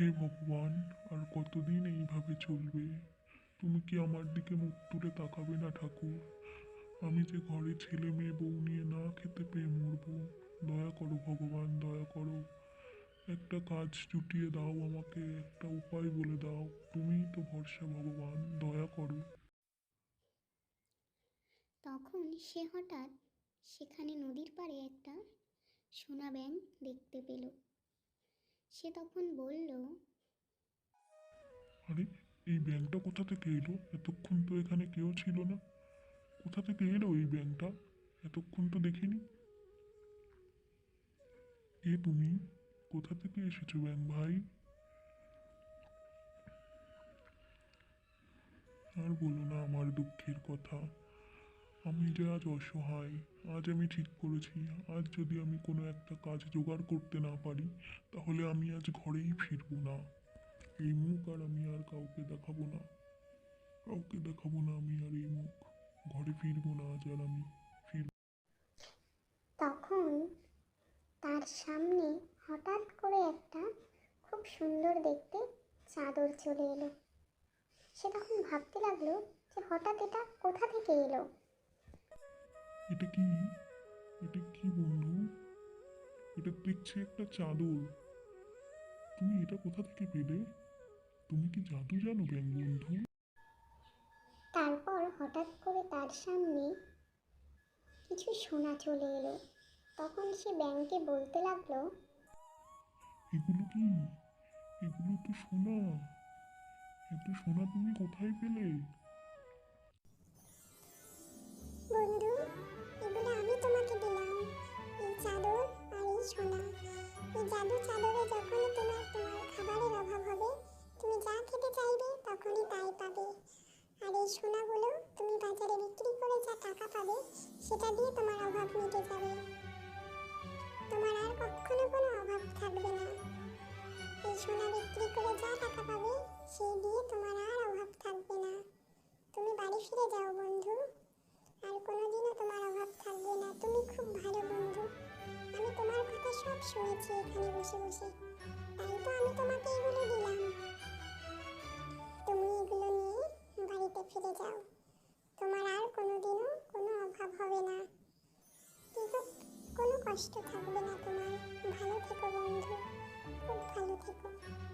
হে ভগবান, আর কতদিন এইভাবে চলবে? তুমি কি আমার দিকে মুখ তুলে তাকাবে না, ঠাকুর? আমি যে ঘরে ছেলে মেয়ে, বউ নিয়ে না খেতে পেয়ে মরবো। দয়া করো ভগবান, দয়া করো। একটা কাজ জুটিয়ে দাও আমাকে, একটা উপায় বলে দাও। তুমিই তো ভরসা, ভগবান, দয়া করো। তখন সে হঠাৎ সেখানে নদীর পাড়ে একটা সোনা ব্যাঙ দেখতে পেল। সে তখন বলল, আরে, এই ব্যাংকটা কোথা থেকে এলো? এতক্ষণ তো এখানে কেউ ছিল না। কোথা থেকে এলো এই ব্যাংকটা? এতক্ষণ তো দেখিনি। কে তুমি, কোথা থেকে এসেছ ব্যাংক ভাই? আর বলো না আমার দুঃখের কথা। আমি যে আজ অসহায়, আজ আমি ঠিক করেছি, আজ যদি আমি কোনো একটা কাজ জোগাড় করতে না পারি, তাহলে আমি আজ ঘরেই ফিরবো না। এই মুখ আর আমি আর কাউকে দেখাবো না। কাউকে দেখাবো না আমি আর এই মুখ। ঘরে ফিরবো না আজ আর আমি। ফিরবো তখন তার সামনে হঠাৎ করে একটা খুব সুন্দর দেখতে চাদর চলে এলো। সে তখন ভাবতে লাগল যে হঠাৎ এটা কোথা থেকে এলো? এটা কি? এটা কি বন্ধু? এটা দেখছি একটা চাদর। তুমি এটা কোথা থেকে পেলে? তুমি কি জাদু জানো ব্যাং বন্ধু? তারপর হঠাৎ করে তার সামনে কিছু সোনা চলে এলো। তখন সে ব্যাংকে বলতে লাগল এগুলো কি? এগুলো তো সোনা। এত সোনা তুমি কোথায় পেলে? জাদু চাদরে যখনই তোমার তোমার খাবারের অভাব হবে, তুমি যা খেতে চাইবে তখনই তাই পাবে। আর এই সোনাগুলো তুমি বাজারে বিক্রি করে যা টাকা পাবে, সেটা দিয়ে তোমার অভাব মিটে যাবে। তোমার আর কখনো কোনো অভাব থাকবে না। এই সোনা বিক্রি করে যা টাকা পাবে সেই দিয়ে তোমার আর অভাব থাকবে না। তুমি বাড়ি ফিরে যাও সব শুনেছি এখানে বসে বসে। তাই তো আমি তোমাকে এগুলো দিলাম। তুমি এগুলো নিয়ে বাড়িতে ফিরে যাও। তোমার আর কোনোদিনও কোনো অভাব হবে না। কিন্তু কোনো কষ্ট থাকবে না তোমার। ভালো থেকো বন্ধু। খুব ভালো থেকো।